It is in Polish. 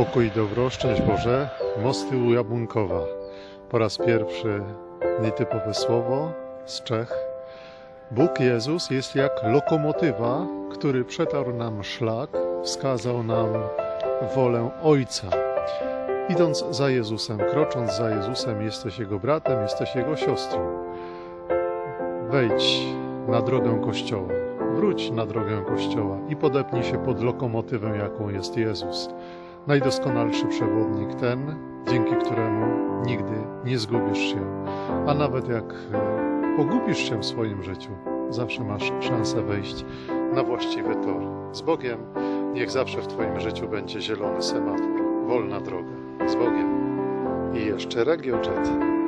Pokój i dobro, szczęść Boże, Mosty u Jabłonkowa. Po raz pierwszy nietypowe słowo z Czech. Bóg Jezus jest jak lokomotywa, który przetarł nam szlak, wskazał nam wolę Ojca. Idąc za Jezusem, krocząc za Jezusem, jesteś Jego bratem, jesteś Jego siostrą. Wejdź na drogę Kościoła, wróć na drogę Kościoła i podepnij się pod lokomotywę, jaką jest Jezus. Najdoskonalszy przewodnik, ten, dzięki któremu nigdy nie zgubisz się. A nawet jak e, pogubisz się w swoim życiu, zawsze masz szansę wejść na właściwy tor. Z Bogiem niech zawsze w Twoim życiu będzie zielony semafor, wolna droga. Z Bogiem. I jeszcze Regio Jet.